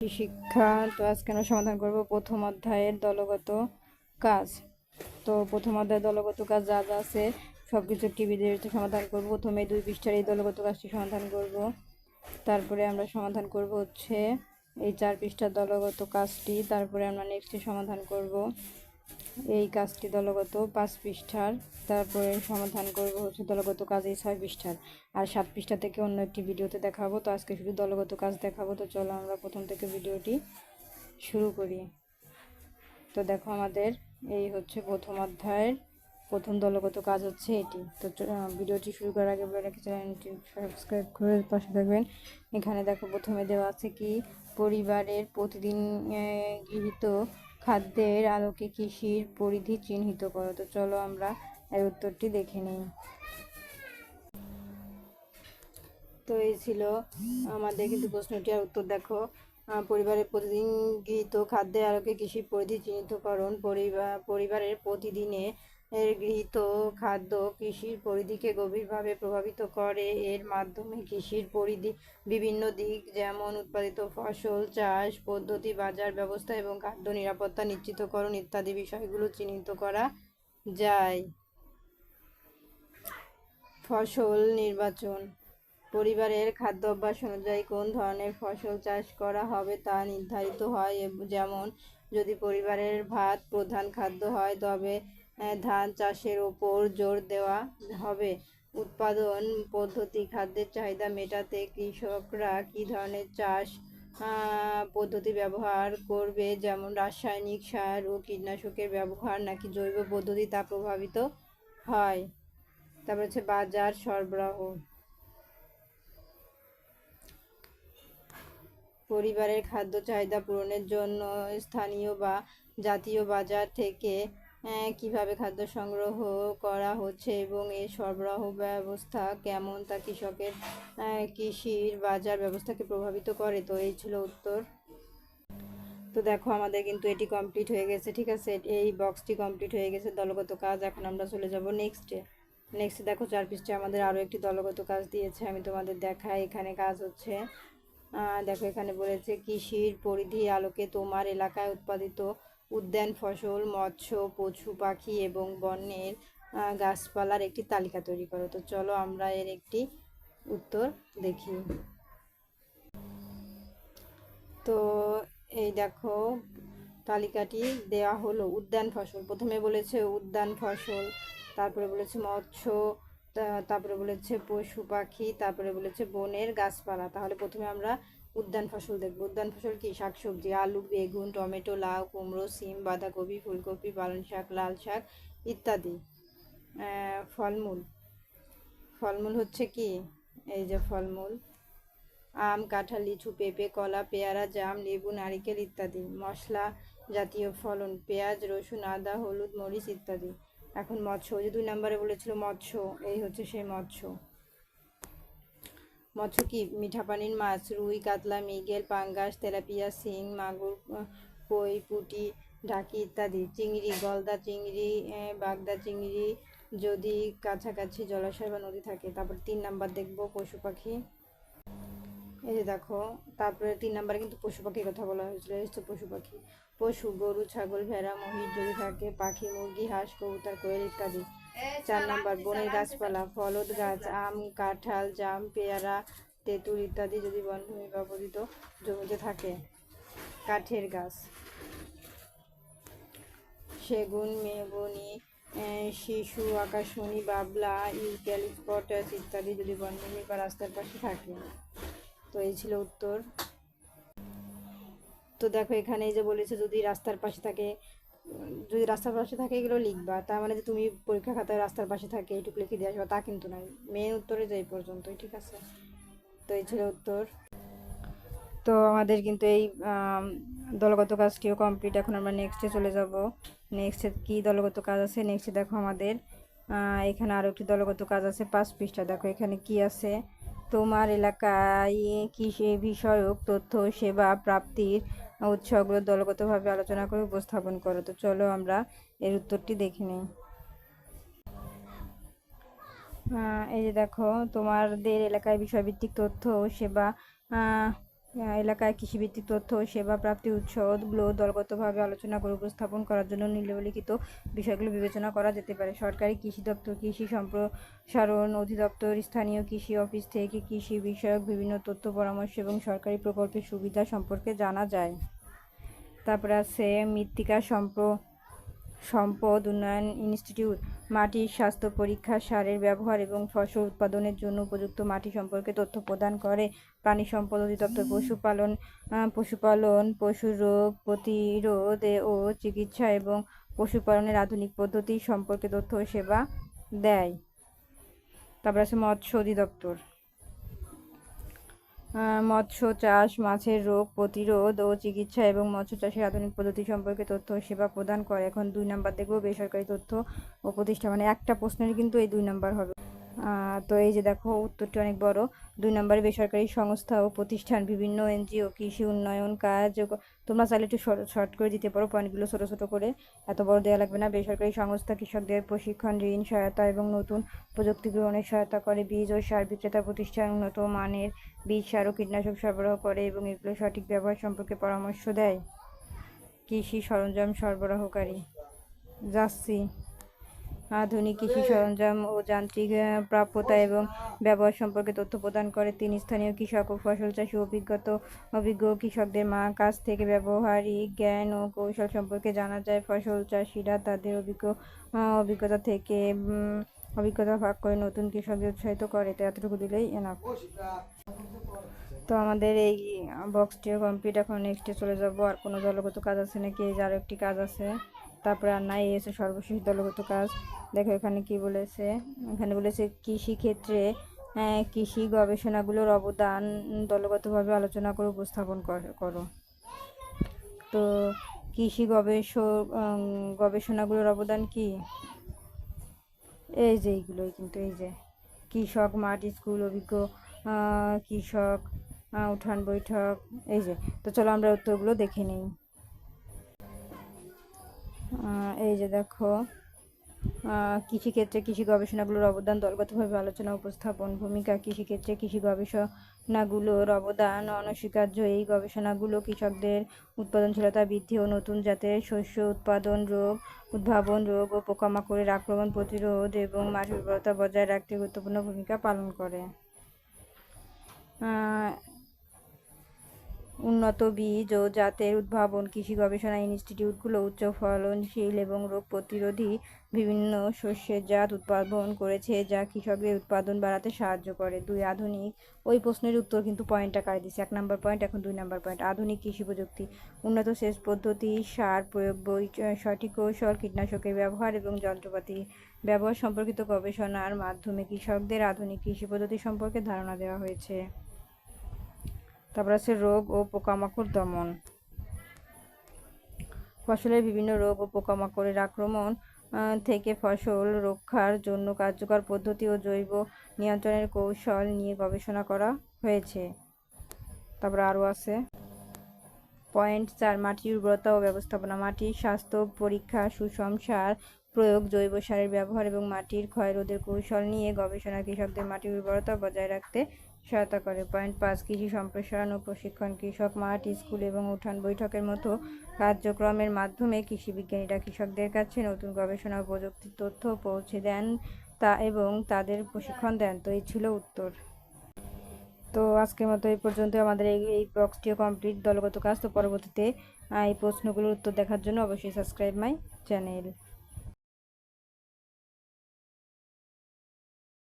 শিক্ষা? তো আজকে আমরা সমাধান করব প্রথম অধ্যায়ের দলগত কাজ। তো প্রথম অধ্যায়ের দলগত কাজ যা যা আছে সব কিছু টিভিতে সমাধান করব। প্রথমে দুই পৃষ্ঠার এই দলগত কাজটি সমাধান করব। তারপরে আমরা সমাধান করব হচ্ছে এই চার পৃষ্ঠার দলগত কাজটি। তারপরে আমরা নেক্সটে সমাধান করব। এই কাজটি দলগত পাঁচ পৃষ্ঠার। তারপরে সমাধান করব হচ্ছে দলগত কাজ এই ছয় পৃষ্ঠার। আর সাত পৃষ্ঠা থেকে অন্য একটি ভিডিওতে দেখাবো। তো আজকে শুধু দলগত কাজ দেখাবো। তো চলো আমরা প্রথম থেকে ভিডিওটি শুরু করি। তো দেখো আমাদের এই হচ্ছে প্রথম অধ্যায়ের প্রথম দলগত কাজ হচ্ছে এটি। তো ভিডিওটি শুরু করার আগে বলে রাখি, চ্যানেলটি সাবস্ক্রাইব করে পাশে থাকবেন। এখানে দেখো প্রথমে দেওয়া আছে কি, পরিবারের প্রতিদিন গৃহীত খাদ্যের আলোকে কৃষির পরিধি চিহ্নিত করো। তো চলো আমরা এর উত্তরটি দেখে নিই। তো এই ছিল আমাদের কিন্তু প্রশ্নটি আর উত্তর। দেখো পরিবারের প্রতিদিন গৃহীত খাদ্যের আলোকে কৃষির পরিধি চিহ্নিতকরণ পরিবার পরিবারের প্রতিদিনে এর গৃহীত খাদ্য কৃষির পরিধিকে গভীরভাবে প্রভাবিত করে। এর মাধ্যমে কৃষির পরিধি, বিভিন্ন দিক যেমন উৎপাদিত ফসল, চাষ পদ্ধতি, বাজার ব্যবস্থা এবং খাদ্য নিরাপত্তা, নিশ্চিতকরণ ইত্যাদি বিষয়গুলো চিহ্নিত করা যায়। ফসল নির্বাচন, পরিবারের খাদ্য অভ্যাস অনুযায়ী কোন ধরনের ফসল চাষ করা হবে তা নির্ধারিত হয়। যেমন, যদি পরিবারের ভাত প্রধান খাদ্য হয়, তবে ধান চাষের ওপর জোর দেওয়া হবে। উৎপাদন পদ্ধতি, খাদ্যের চাহিদা মেটাতে কৃষকরা কী ধরনের চাষ পদ্ধতি ব্যবহার করবে? যেমন রাসায়নিক সার ও কীটনাশকের ব্যবহার নাকি জৈব পদ্ধতি তা প্রভাবিত হয়? তারপর হচ্ছে বাজার সরবরাহ। পরিবারের খাদ্য চাহিদা পূরণের জন্য স্থানীয় বা জাতীয় বাজার থেকে কীভাবে খাদ্য সংগ্রহ করা হচ্ছে এবং এর সরবরাহ ব্যবস্থা কেমন তা কৃষকের কৃষির বাজার ব্যবস্থাকে প্রভাবিত করে? তো এই ছিল উত্তর। তো দেখো, আমাদের কিন্তু এটি কমপ্লিট হয়ে গেছে, ঠিক আছে? এই বক্সটি কমপ্লিট হয়ে গেছে, দলগত কাজ। এখন আমরা চলে যাব নেক্সটে নেক্সট দেখো, চার পৃষ্ঠে আমাদের আরও একটি দলগত কাজ দিয়েছে। আমি তোমাদের দেখাই, এখানে কাজ হচ্ছে। দেখো, এখানে বলেছে কৃষির পরিধি আলোকে তোমার এলাকায় উৎপাদিত উদ্যান, ফসল, মৎস্য, পশু, পাখি এবং বন্যের গাছপালার একটি তালিকা তৈরি করো। তো চলো আমরা এর একটি উত্তর দেখি। তো এই দেখো, তালিকাটি দেওয়া হলো উদ্যান, ফসল। প্রথমে বলেছে উদ্যান, ফসল, তারপরে বলেছে মৎস্য তারপরে বলেছে পশু, পাখি, তারপরে বলেছে বনের গাছপালা। তাহলে প্রথমে আমরা উদ্যান ফসল দেখব। উদ্যান ফসল কি? শাকসবজি, আলু, বেগুন, টমেটো, লাউ, কুমড়ো, সিম, বাঁধাকপি, ফুলকপি, পালং শাক, লাল শাক ইত্যাদি। ফলমূল। ফলমূল হচ্ছে কি? এই যে ফলমূল। আম, কাঁঠাল, লিচু, পেঁপে, কলা, পেয়ারা, জাম, লেবু, নারিকেল ইত্যাদি। মশলা জাতীয় ফলন, পেঁয়াজ, রসুন, আদা, হলুদ, মরিচ ইত্যাদি। এখন মৎস্য যে দুই নম্বরে বলেছিল মৎস্য, এই হচ্ছে সেই মৎস্য। মৎস্য কি মিঠা পানির মাছ, রুই, কাতলা, মৃগেল, পাঙ্গাস, তেলাপিয়া, শিং, মাগুর, কই, পুঁটি, ঢাকি ইত্যাদি। চিংড়ি, গলদা চিংড়ি বাগদা চিংড়ি যদি কাছাকাছি জলাশয় বা নদী থাকে, তারপর তিন নাম্বার দেখব পশু পাখি। এই যে দেখো, তারপরে তিন নম্বরে কিন্তু পশু পাখির কথা বলা হয়েছিল, এই হচ্ছে পশু পাখি। পশু, গরু, ছাগল, ভেড়া, মহিষ যদি থাকে, পাখি, মুরগি, হাঁস, কবুতর, কোয়েল ইত্যাদি। চার নাম্বার, বনের গাছপালা, ফলদ গাছ, আম, কাঁঠাল, জাম, পেয়ারা, তেঁতুল ইত্যাদি যদি বনভূমি ব্যবহৃত জমিতে থাকে। কাঠের গাছ। সেগুন, মেহগনি শিশু, আকাশমণি, বাবলা ইউক্যালিপটাস ইত্যাদি যদি বনভূমি বা রাস্তার পাশে থাকে। তো এই ছিল উত্তর। তো দেখো এখানে যে বলেছে যদি রাস্তার পাশে থাকে যদি রাস্তার পাশে থাকে এগুলো লিখবা। তার মানে যে তুমি পরীক্ষা খাতায় রাস্তার পাশে থাকে, এইটুকু লিখে দিয়ে আসবা, তা কিন্তু নয়। মেন উত্তরে যে এই পর্যন্তই, ঠিক আছে? তো এই ছিল উত্তর। তো আমাদের কিন্তু এই দলগত কাজটিও কমপ্লিট এখন আমরা নেক্সটে চলে যাব। নেক্সটে কি দলগত কাজ আছে? নেক্সটে দেখো আমাদের এখানে আরও একটি দলগত কাজ আছে, পাঁচ পৃষ্ঠা। দেখো এখানে কি আছে? তোমার এলাকায় কৃষি বিষয়ক তথ্য সেবা প্রাপ্তির উৎসগুলো দলগতভাবে আলোচনা করে উপস্থাপন করো। তো চলো আমরা এর উত্তরটি দেখে নিই। এই যে দেখো, তোমাদের এলাকায় বিষয়ভিত্তিক তথ্য সেবা এলাকায় কৃষিভিত্তিক তথ্য, সেবা প্রাপ্তির উৎসগুলো দলগতভাবে আলোচনা করে উপস্থাপন করার জন্য নিম্নলিখিত বিষয়গুলো বিবেচনা করা যেতে পারে। সরকারি কৃষি দপ্তর, কৃষি সম্প্রসারণ অধিদপ্তর, স্থানীয় কৃষি অফিস থেকে কৃষি বিষয়ক বিভিন্ন তথ্য পরামর্শ এবং সরকারি প্রকল্পের সুবিধা সম্পর্কে জানা যায়। তারপরে আছে মৃত্তিকা সম্প্র সম্পদ উন্নয়ন ইনস্টিটিউট মাটির স্বাস্থ্য পরীক্ষা, সারের ব্যবহার এবং ফসল উৎপাদনের জন্য উপযুক্ত মাটি সম্পর্কে তথ্য প্রদান করে। প্রাণী সম্পদ অধিদপ্তর পশুপালন পশুপালন, পশু রোগ প্রতিরোধ ও চিকিৎসা এবং পশুপালনের আধুনিক পদ্ধতি সম্পর্কে তথ্য সেবা দেয়। তারপর আছে মৎস্য অধিদপ্তর। মৎস্য চাষ, মাছের রোগ প্রতিরোধ ও চিকিৎসা এবং মৎস্য চাষের আধুনিক পদ্ধতি সম্পর্কে তথ্য সেবা প্রদান করে। এখন দুই নাম্বার দেখব বেসরকারি তথ্য ও প্রতিষ্ঠা মানে একটা প্রশ্নের কিন্তু এই দুই নাম্বার হবে। তো এই যে দেখো, উত্তরটি অনেক বড়। দুই নম্বরে বেসরকারি সংস্থা ও প্রতিষ্ঠান, বিভিন্ন এনজিও, কৃষি উন্নয়ন কাজ তোমরা চাইলে একটু শর্ট করে দিতে পারো পয়েন্টগুলো ছোটো ছোটো করে। এত বড় দেওয়া লাগবে না। বেসরকারি সংস্থা কৃষকদের প্রশিক্ষণ, ঋণ, সহায়তা এবং নতুন প্রযুক্তি গ্রহণে সহায়তা করে। বীজ ও সার বিক্রেতা প্রতিষ্ঠান উন্নত মানের বীজ, সার ও কীটনাশক সরবরাহ করে এবং এগুলো সঠিক ব্যবহার সম্পর্কে পরামর্শ দেয়। কৃষি সরঞ্জাম সরবরাহকারী। যাচ্ছি। আধুনিক কৃষি সরঞ্জাম ও যান্ত্রিক প্রাপ্যতা এবং ব্যবহার সম্পর্কে তথ্য প্রদান করে তিনি স্থানীয় কৃষক ও ফসল চাষী অভিজ্ঞত, অভিজ্ঞ কৃষকদের মা, কাছ থেকে ব্যবহারিক জ্ঞান ও কৌশল সম্পর্কে জানা যায়। ফসল চাষিরা তাদের অভিজ্ঞ অভিজ্ঞতা থেকে অভিজ্ঞতা ভাগ করে নতুন কৃষকদের উৎসাহিত করে। তো এতটুকু দিলেই এনাফ তো আমাদের এই বক্সটিও কমপ্লিট এখন নেক্সটে চলে যাব। আর কোনো দলগত কাজ আছে নাকি? এই একটি কাজ আছে। তারপরে নাই এসে সর্বশেষ দলগত কাজ। দেখো এখানে কি বলেছে এখানে বলেছে কৃষি ক্ষেত্রে আহ, কৃষি গবেষণাগুলোর অবদান দলগতভাবে আলোচনা করে উপস্থাপন কর- তো কৃষি গবেষ গবেষণাগুলোর অবদান কি? এই যে এইগুলোই কিন্তু এই যে কৃষক মাঠ স্কুল অভিজ্ঞ কৃষক উঠান বৈঠক এই যে। তো চলো আমরা উত্তরগুলো দেখে নিই। এই যে দেখো কৃষিক্ষেত্রে কৃষি গবেষণাগুলোর অবদান, দলগতভাবে আলোচনা, উপস্থাপন, ভূমিকা, কৃষিক্ষেত্রে কৃষি গবেষণাগুলোর অবদান, অনস্বীকার্য, এই গবেষণাগুলো কৃষকদের উৎপাদনশীলতা বৃদ্ধি ও নতুন জাতের শস্য উৎপাদন রোগ, উদ্ভাবন রোগ ও পোকামাকড়ের আক্রমণ প্রতিরোধ এবং মাটির উর্বরতা বজায় রাখতে গুরুত্বপূর্ণ ভূমিকা পালন করে। উন্নত বীজ ও জাতের উদ্ভাবন, কৃষি গবেষণা ইনস্টিটিউটগুলো উচ্চ ফলনশীল এবং রোগ প্রতিরোধী বিভিন্ন শস্যের জাত উৎপাদন করেছে, যা কৃষকদের উৎপাদন বাড়াতে সাহায্য করে। দুই আধুনিক, ওই প্রশ্নের উত্তর কিন্তু পয়েন্টটা আকারে দিচ্ছে। এক নম্বর পয়েন্ট এখন দুই নম্বর পয়েন্ট আধুনিক কৃষি প্রযুক্তি, উন্নত সেচ পদ্ধতি, সার প্রয়োগ সঠিক কৌশল, কীটনাশকের ব্যবহার এবং যন্ত্রপাতি ব্যবহার সম্পর্কিত গবেষণার মাধ্যমে কৃষকদের আধুনিক কৃষি পদ্ধতি সম্পর্কে ধারণা দেওয়া হয়েছে। তারপর আছে রোগ ও পোকামাকড় দমন। ফসলের বিভিন্ন রোগ ও পোকামাকড়ের আক্রমণ থেকে ফসল রক্ষার জন্য কার্যকর পদ্ধতি ও জৈব নিয়ন্ত্রণের কৌশল নিয়ে গবেষণা করা হয়েছে। তারপর আরও আছে। পয়েন্ট চার মাটির উর্বরতা ও ব্যবস্থাপনা। মাটির স্বাস্থ্য পরীক্ষা, সুষম সার প্রয়োগ, জৈব সারের ব্যবহার এবং মাটির ক্ষয়রোধের কৌশল নিয়ে গবেষণা কৃষকদের মাটির উর্বরতা বজায় রাখতে সহায়তা করে। পয়েন্ট পাঁচ, কৃষি সম্প্রসারণ ও প্রশিক্ষণ। কৃষক মাঠ, স্কুল এবং উঠান বৈঠকের মতো কার্যক্রমের মাধ্যমে কৃষি বিজ্ঞানীরা কৃষকদের কাছে নতুন গবেষণা ও প্রযুক্তির তথ্য পৌঁছে দেন তা এবং তাদের প্রশিক্ষণ দেন। তো এই ছিল উত্তর। তো আজকের মতো এই পর্যন্ত। আমাদের এই এই বক্সটিও কমপ্লিট দলগত কাজ। তো পরবর্তীতে এই প্রশ্নগুলোর উত্তর দেখার জন্য অবশ্যই সাবস্ক্রাইব মাই চ্যানেল